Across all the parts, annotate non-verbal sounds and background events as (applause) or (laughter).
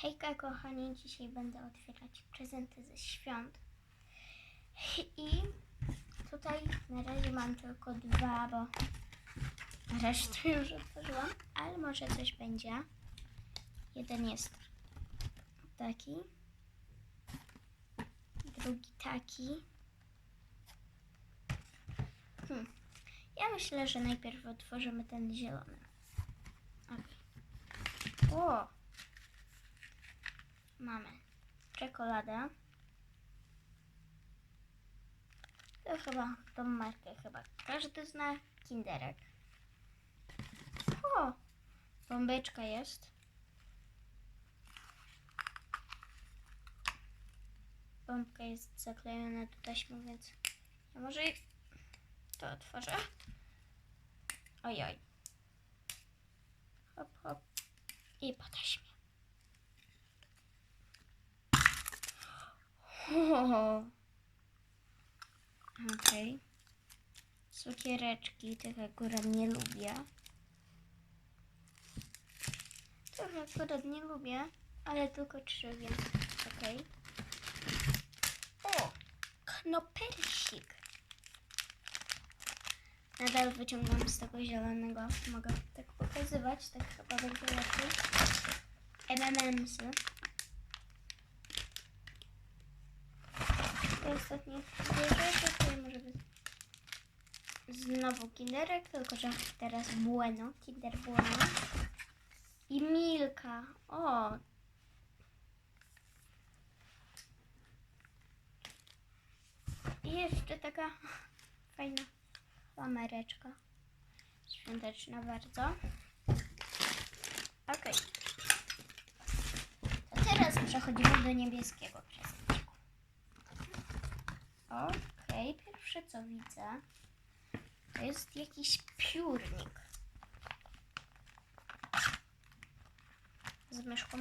Hejka kochani, dzisiaj będę otwierać prezenty ze świąt. I tutaj na razie mam tylko dwa, bo resztę już otworzyłam, ale może coś będzie. Jeden jest taki, drugi taki. Hmm. Ja myślę, że najpierw otworzymy ten zielony. Okay. O! Mamy czekoladę. To chyba tą markę chyba każdy zna. Kinderek. O! Bombeczka jest. Bombka jest zaklejona do taśmy, więc ja może to otworzę. Ojoj. Hop, hop. I po taśmie. O. Okej. Cukiereczki, tych akurat nie lubię. Tych akurat nie lubię, ale tylko trzy, więc okej. O! Knopersik. Nadal wyciągam z tego zielonego. Mogę tak pokazywać, tak chyba będzie lepiej. M&M'sy. I ostatnie dwie rzeczy, tutaj może być znowu kinderek, tylko że teraz bueno, kinder bueno. I Milka. O! I jeszcze taka (laughs) fajna klamereczka. Świąteczna bardzo. Okej. To teraz przechodzimy do niebieskiego. Okej, pierwsze co widzę, to jest jakiś piórnik. Z myszką.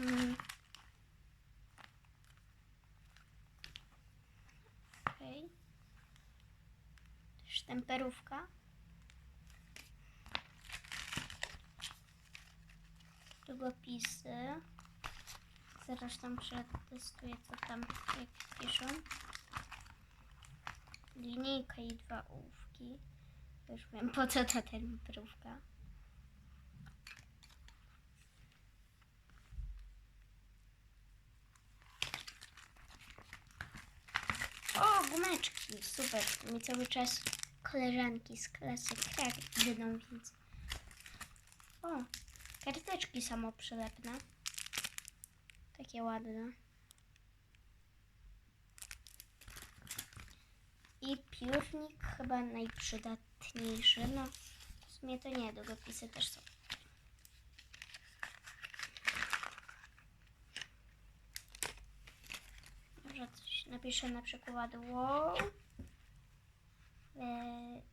Okej. Sztemperówka. Długopisy. Zaraz tam przetestuję, co tam jak piszą. Linijka i dwa ołówki. Już wiem, po co ta temperówka. O, gumeczki, super. Mi cały czas koleżanki z klasy krak idą, więc... O, karteczki samoprzylepne. Takie ładne. I piórnik chyba najprzydatniejszy. No, w sumie to nie, długopisy też są. Może coś napiszę na przykład wow.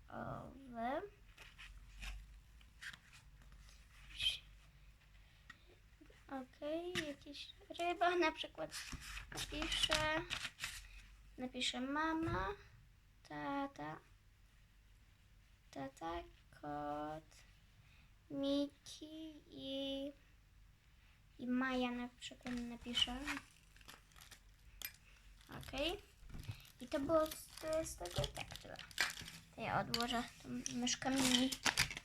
Owy. Okej, jakieś ryba na przykład napiszę. Napiszę mama, tata, tata, kot, Miki i, i Maja na przykład napiszę. Okej. I to było z, z tego tyle. To ja odłożę tą myszkę mini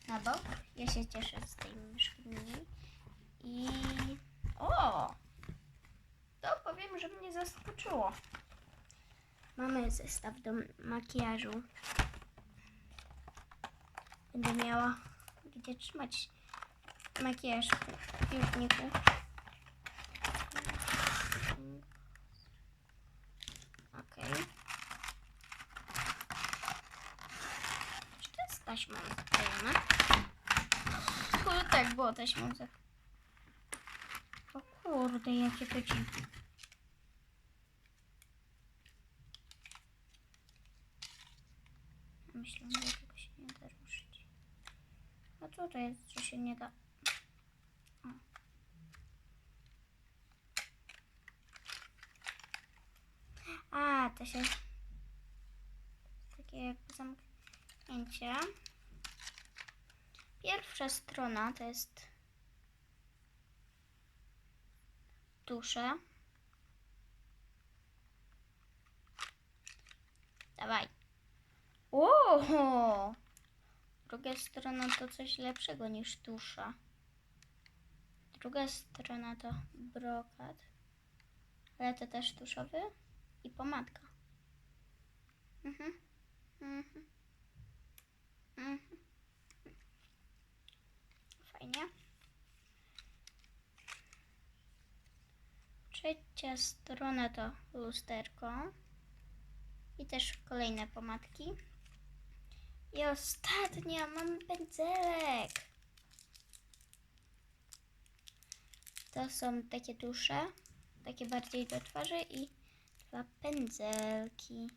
na bok. Ja się cieszę z tej myszki mini. I o! To powiem, że mnie zaskoczyło. Mamy zestaw do makijażu. Będę miała gdzie trzymać makijaż w piórniku. Okej. Czy to jest taśmą zaklejone? Kurde, tak było taśmą zaklejone. O kurde, jakie to dziwne. Myślę, że tego się nie da ruszyć. A co to jest, że się nie da? A, to się... Takie jakby zamknięcie. Pierwsza strona to jest tuszę. Dawaj. O! Druga strona to coś lepszego niż tusza. Druga strona to brokat. Ale to też tuszowy i pomadka. Mhm. Mhm. Mhm. Fajnie. Trzecia strona to lusterko. I też kolejne pomadki. I ostatnia, mam pędzelek. To są takie dusze, takie bardziej do twarzy i dwa pędzelki.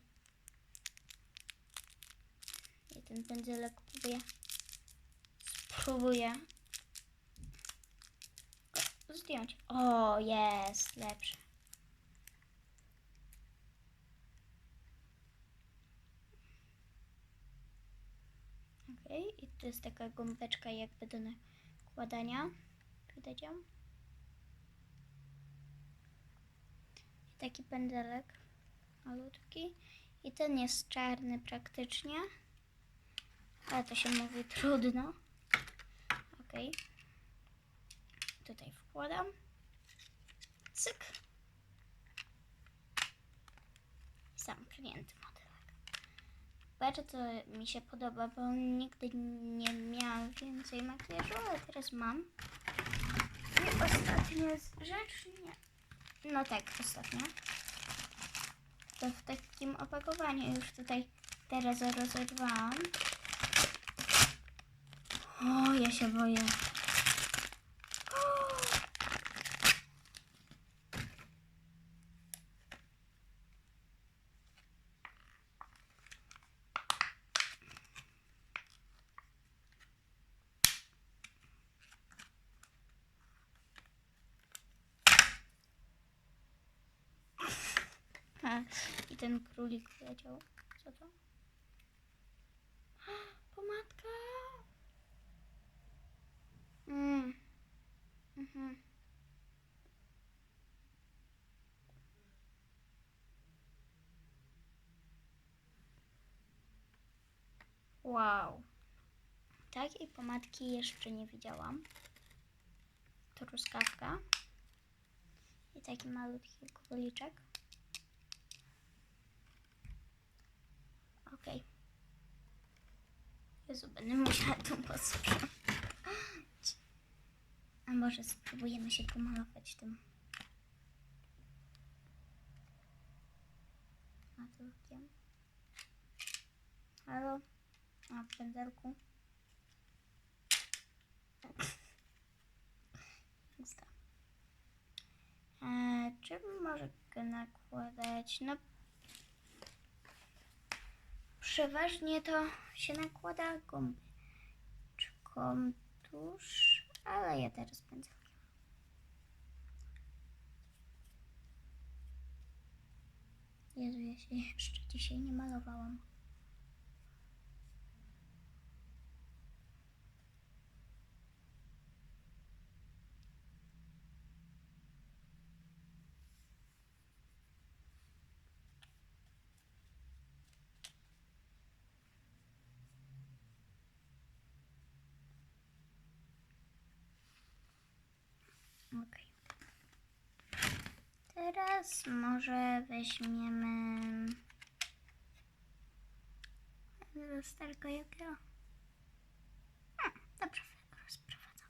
Ten pędzelek próbuję, spróbuję zdjąć. O, jest, lepszy. Okej, i to jest taka gąbeczka jakby do nakładania. Widać ją? I taki pędzelek malutki. I ten jest czarny praktycznie. Ale to się mówi trudno. Okej. Tutaj wkładam. Cyk. Zamknięty. Bardzo mi się podoba, bo nigdy nie miałam więcej makijażu, ale teraz mam. I ostatnia rzecz, nie. No tak, ostatnia. To w takim opakowaniu już tutaj teraz rozerwałam. O, ja się boję. A, I ten królik leciał. Co to? (gasps) Pomadka! Mm. Mhm. Wow. Takiej pomadki jeszcze nie widziałam. Truskawka. I taki malutki króliczek. Okej. Jezu, będę musiała tą posłuchać. A może spróbujemy się pomalować tym matulkiem. Halo? A, w pędzelku. Eee, czym może nakładać? No Przeważnie to się nakłada gąbeczką tuż, ale ja teraz pędzelkiem. Jezu, ja się jeszcze dzisiaj nie malowałam. Okej. Teraz może weźmiemy lusterko jakiego? Hmm, dobrze, rozprowadzam.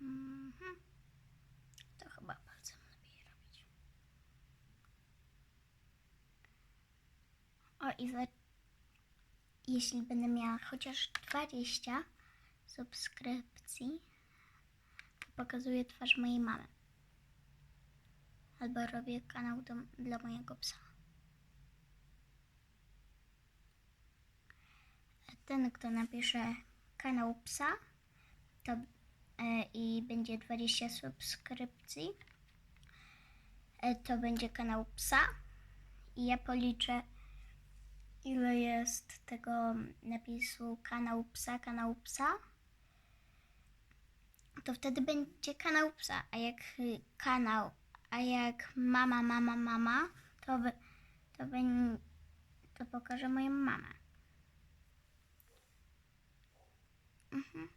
Mhm. To chyba palcem lepiej robić. O, i za... jeśli będę miała chociaż 20 subskrypcji, to pokazuję twarz mojej mamy. Albo robię kanał do, dla mojego psa. Ten, kto napisze kanał psa, to e, i będzie 20 subskrypcji, e, to będzie kanał psa i ja policzę ile jest tego napisu kanał psa, kanał psa, to wtedy będzie kanał psa, a jak y, kanał, a jak mama, mama, mama, to, wy, to, beń- to pokażę moją mamę. Mhm.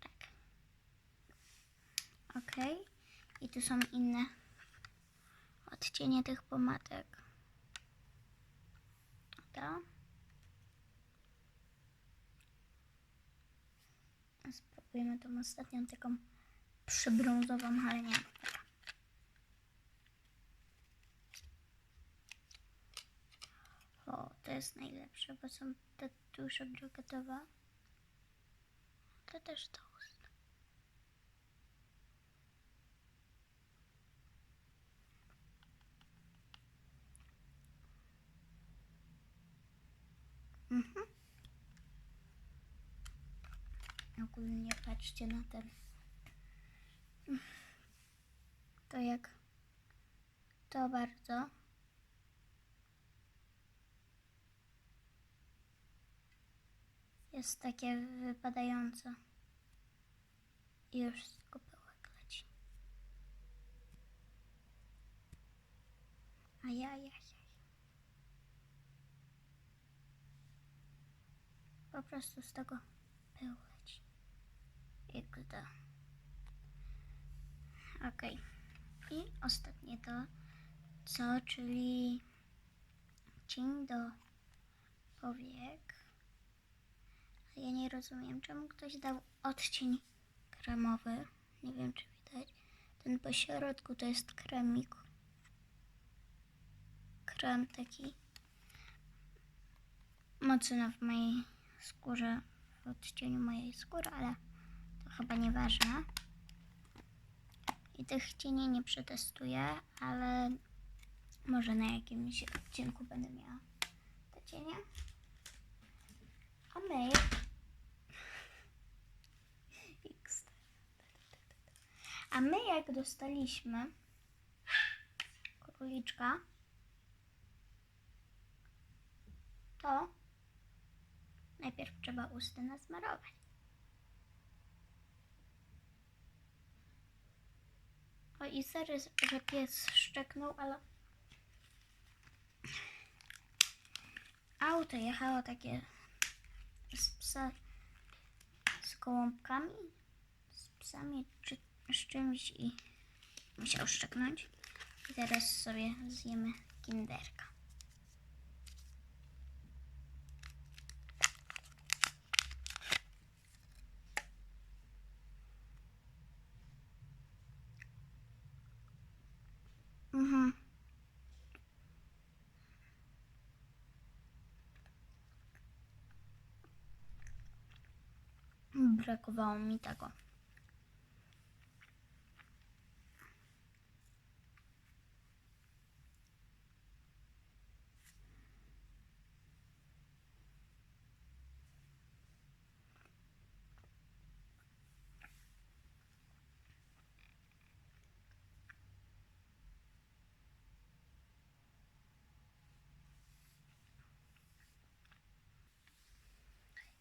Tak. Ok. I tu są inne odcienie tych pomadek. To. Spróbujemy tą ostatnią taką przybrązową, ale nie. O, to jest najlepsze, bo są te duże brokatowe. To też toast. Mhm. Ogólnie patrzcie na ten. To jak to bardzo. Jest takie wypadające. I już kopełek leci. Ajajaj. Po prostu z tego pył XD. Okej. I ostatnie to, co, czyli cień do powiek. Ja nie rozumiem, czemu ktoś dał odcień kremowy. Nie wiem, czy widać. Ten po środku to jest kremik. Krem taki mocno w mojej skórze, w odcieniu mojej skóry, ale chyba nieważne. I tych cieni nie przetestuję, ale może na jakimś odcinku będę miała te cienie. A my... A my jak dostaliśmy króliczka, to najpierw trzeba usty nasmarować. I sorry, że pies szczeknął, ale auto jechało takie z psa z gołąbkami, z psami czy z czymś i musiał szczeknąć. I teraz sobie zjemy kinderka. Mhm. Brakowało mi tego.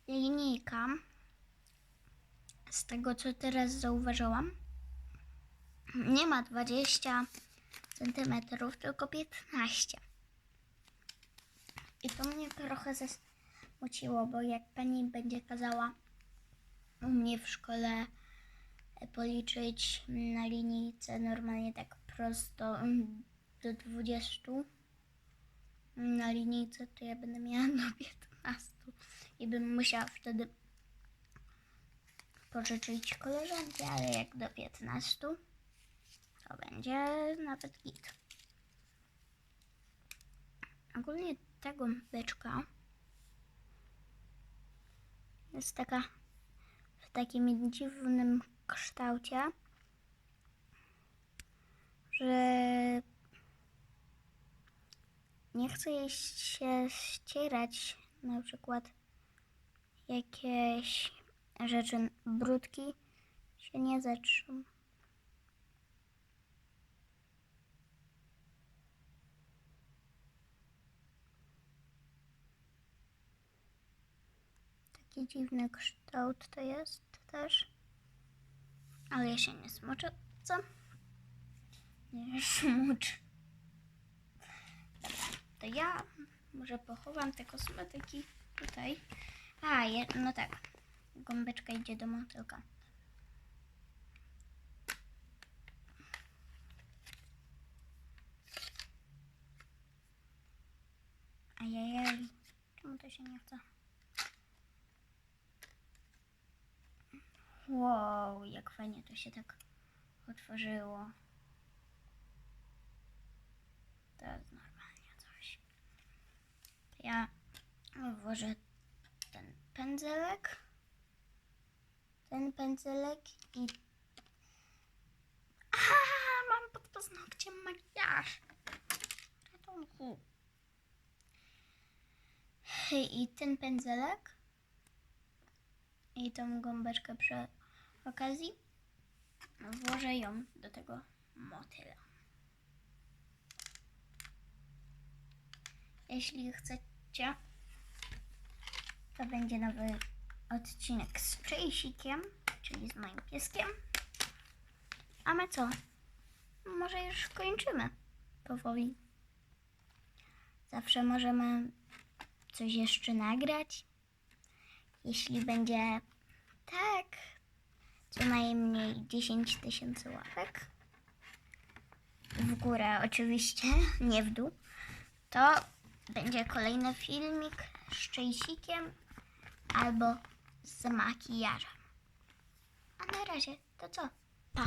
linijka, z tego co teraz zauważyłam, nie ma 20 centymetrów, tylko 15. I to mnie trochę zasmuciło, bo jak pani będzie kazała u mnie w szkole policzyć na linijce normalnie tak prosto mm, do 20 na linijce, to ja będę miała do 15 i bym musiała wtedy pożyczyć koleżanki, ale jak do 15 to będzie nawet git. Ogólnie tego beczka jest taka w takim dziwnym kształcie, że nie jej się ścierać na przykład jakieś rzeczy brudki się nie zetrzą. Taki dziwny kształt to jest też. Ale ja się nie smoczę, co? Nie smucz. Dobra, to ja może pochowam te kosmetyki tutaj. A, je, no tak. Gąbeczka idzie do motylka. Ajajaj. Czemu to się nie chce? Wow, jak fajnie to się tak otworzyło. To jest normalnie coś. Ja włożę ten pędzelek. Ten pędzelek i... Aha, mam pod paznokciem makijaż. Ratunku. I ten pędzelek i tą gąbeczkę przy okazji włożę ją do tego motyla. Jeśli chcecie, to będzie nowy odcinek z Czejsikiem, czyli z moim pieskiem. A my co? Może już kończymy powoli. Zawsze możemy coś jeszcze nagrać. Jeśli będzie tak, co najmniej 10 tysięcy łapek, w górę oczywiście, (laughs) nie w dół, to będzie kolejny filmik z Czejsikiem albo z makijażem. A na razie to co? Pa!